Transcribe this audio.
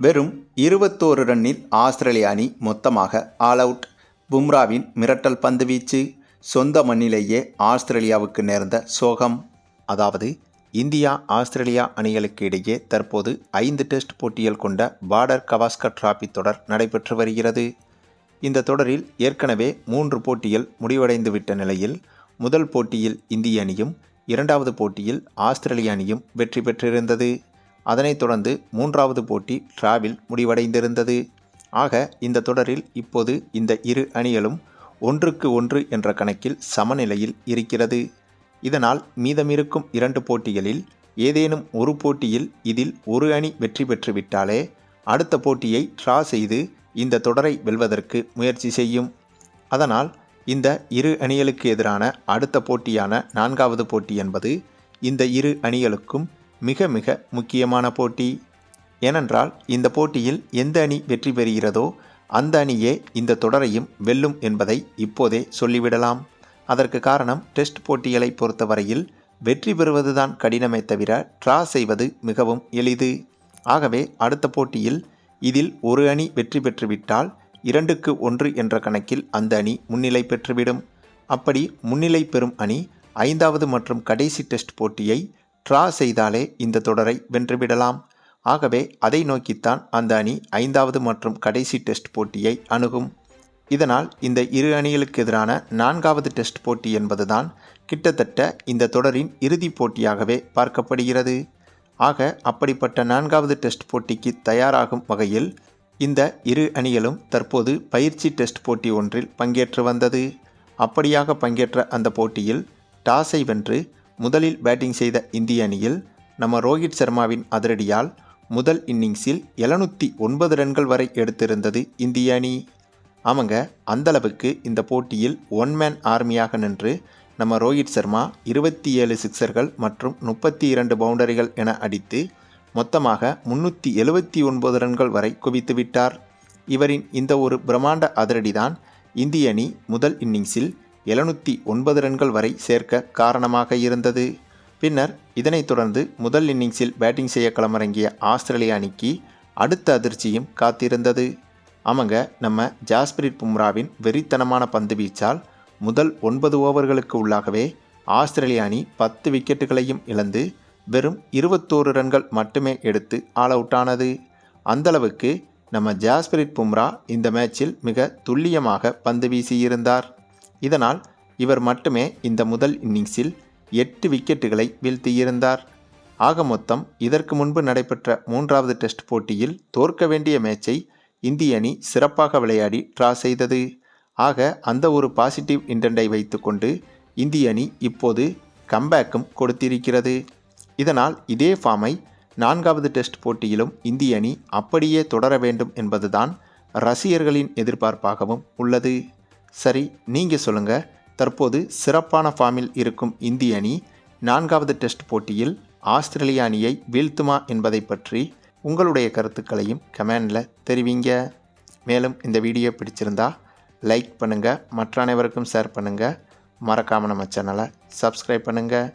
வெறும் இருபத்தோரு ரன்னில் ஆஸ்திரேலிய அணி மொத்தமாக ஆல் அவுட் பும்ராவின் மிரட்டல் பந்து வீச்சு சொந்த மண்ணிலேயே ஆஸ்திரேலியாவுக்கு நேர்ந்த சோகம். அதாவது இந்தியா ஆஸ்திரேலியா அணிகளுக்கு இடையே தற்போது ஐந்து டெஸ்ட் போட்டிகள் கொண்ட பார்டர் கவாஸ்கர் டிராபி தொடர் நடைபெற்று வருகிறது. இந்த தொடரில் ஏற்கனவே மூன்று போட்டிகள் முடிவடைந்துவிட்ட நிலையில் முதல் போட்டியில் இந்திய அணியும் இரண்டாவது போட்டியில் ஆஸ்திரேலிய அணியும் வெற்றி பெற்றிருந்தது. அதனைத் தொடர்ந்து மூன்றாவது போட்டி டிராவில் முடிவடைந்திருந்தது. ஆக இந்த தொடரில் இப்போது இந்த இரு அணிகளும் ஒன்றுக்கு ஒன்று என்ற கணக்கில் சமநிலையில் இருக்கிறது. இதனால் மீதமிருக்கும் இரண்டு போட்டிகளில் ஏதேனும் ஒரு போட்டியில் இதில் ஒரு அணி வெற்றி பெற்றுவிட்டாலே அடுத்த போட்டியை ட்ரா செய்து இந்த தொடரை வெல்வதற்கு முயற்சி செய்யும். அதனால் இந்த இரு அணிகளுக்கு எதிரான அடுத்த போட்டியான நான்காவது போட்டி என்பது இந்த இரு அணிகளுக்கும் மிக மிக முக்கியமான போட்டி. ஏனென்றால் இந்த போட்டியில் எந்த அணி வெற்றி பெறுகிறதோ அந்த அணியே இந்த தொடரையும் வெல்லும் என்பதை இப்போதே சொல்லிவிடலாம். அதற்கு காரணம் டெஸ்ட் போட்டிகளை பொறுத்தவரையில் வெற்றி பெறுவதுதான் கடினமே தவிர ட்ரா செய்வது மிகவும் எளிது. ஆகவே அடுத்த போட்டியில் இதில் ஒரு அணி வெற்றி பெற்றுவிட்டால் இரண்டுக்கு ஒன்று என்ற கணக்கில் அந்த அணி முன்னிலை பெற்றுவிடும். அப்படி முன்னிலை பெறும் அணி ஐந்தாவது மற்றும் கடைசி டெஸ்ட் போட்டியை ட்ரா செய்தாலே இந்த தொடரை வென்றுவிடலாம். ஆகவே அதை நோக்கித்தான் அந்த அணி ஐந்தாவது மற்றும் கடைசி டெஸ்ட் போட்டியை அணுகும். இதனால் இந்த இரு அணிகளுக்கு எதிரான நான்காவது டெஸ்ட் போட்டி என்பதுதான் கிட்டத்தட்ட இந்த தொடரின் இறுதிப் போட்டியாகவே பார்க்கப்படுகிறது. ஆக அப்படிப்பட்ட நான்காவது டெஸ்ட் போட்டிக்கு தயாராகும் வகையில் இந்த இரு அணிகளும் தற்போது பயிற்சி டெஸ்ட் போட்டி ஒன்றில் பங்கேற்று வந்தது. அப்படியாக பங்கேற்ற அந்த போட்டியில் டாஸை வென்று முதலில் பேட்டிங் செய்த இந்திய அணியில் நம்ம ரோஹித் சர்மாவின் அதிரடியால் முதல் இன்னிங்ஸில் எழுநூற்றி ஒன்பது ரன்கள் வரை எடுத்திருந்தது இந்திய அணி. ஆமாங்க அந்தளவுக்கு இந்த போட்டியில் ஒன் மேன் ஆர்மியாக நின்று நம்ம ரோஹித் சர்மா இருபத்தி ஏழு சிக்சர்கள் மற்றும் முப்பத்தி இரண்டு பவுண்டரிகள் என அடித்து மொத்தமாக முன்னூற்றி எழுபத்தி ஒன்பது ரன்கள் வரை குவித்து விட்டார். இவரின் இந்த ஒரு பிரம்மாண்ட அதிரடிதான் இந்திய அணி முதல் இன்னிங்ஸில் எழுநூற்றி ஒன்பது ரன்கள் வரை சேர்க்க காரணமாக இருந்தது. பின்னர் இதனைத் தொடர்ந்து முதல் இன்னிங்ஸில் பேட்டிங் செய்ய களமிறங்கிய ஆஸ்திரேலிய அணிக்கு அடுத்த அதிர்ச்சியும் காத்திருந்தது. ஆமாங்க நம்ம ஜாஸ்பிரிட் பும்ராவின் வெறித்தனமான பந்து வீச்சால் முதல் ஒன்பது ஓவர்களுக்கு உள்ளாகவே ஆஸ்திரேலிய அணி பத்து விக்கெட்டுகளையும் இழந்து வெறும் இருபத்தோரு ரன்கள் மட்டுமே எடுத்து ஆல் அவுட் ஆனது. அந்தளவுக்கு நம்ம ஜாஸ்பிரிட் பும்ரா இந்த மேட்சில் மிக துல்லியமாக பந்து வீசியிருந்தார். இதனால் இவர் மட்டுமே இந்த முதல் இன்னிங்ஸில் எட்டு விக்கெட்டுகளை வீழ்த்தியிருந்தார். ஆக மொத்தம் இதற்கு முன்பு நடைபெற்ற மூன்றாவது டெஸ்ட் போட்டியில் தோற்க வேண்டிய மேட்சை இந்திய அணி சிறப்பாக விளையாடி ட்ரா செய்தது. ஆக அந்த ஒரு பாசிட்டிவ் இன்டெண்டை வைத்துக்கொண்டு இந்திய அணி இப்போது கம்பேக்கும் கொடுத்திருக்கிறது. இதனால் இதே ஃபார்மை நான்காவது டெஸ்ட் போட்டியிலும் இந்திய அணி அப்படியே தொடர வேண்டும் என்பதுதான் ரசிகர்களின் எதிர்பார்ப்பாகவும் உள்ளது. சரி நீங்கள் சொல்லுங்கள் தற்போது சிறப்பான ஃபார்மில் இருக்கும் இந்திய அணி நான்காவது டெஸ்ட் போட்டியில் ஆஸ்திரேலிய அணியை வீழ்த்துமா என்பதை பற்றி உங்களுடைய கருத்துக்களையும் கமெண்டில் தெரிவிங்க. மேலும் இந்த வீடியோ பிடிச்சிருந்தா லைக் பண்ணுங்கள் மற்ற அனைவருக்கும் ஷேர் பண்ணுங்கள் மறக்காமல் நம்ம சேனலை சப்ஸ்கிரைப் பண்ணுங்கள்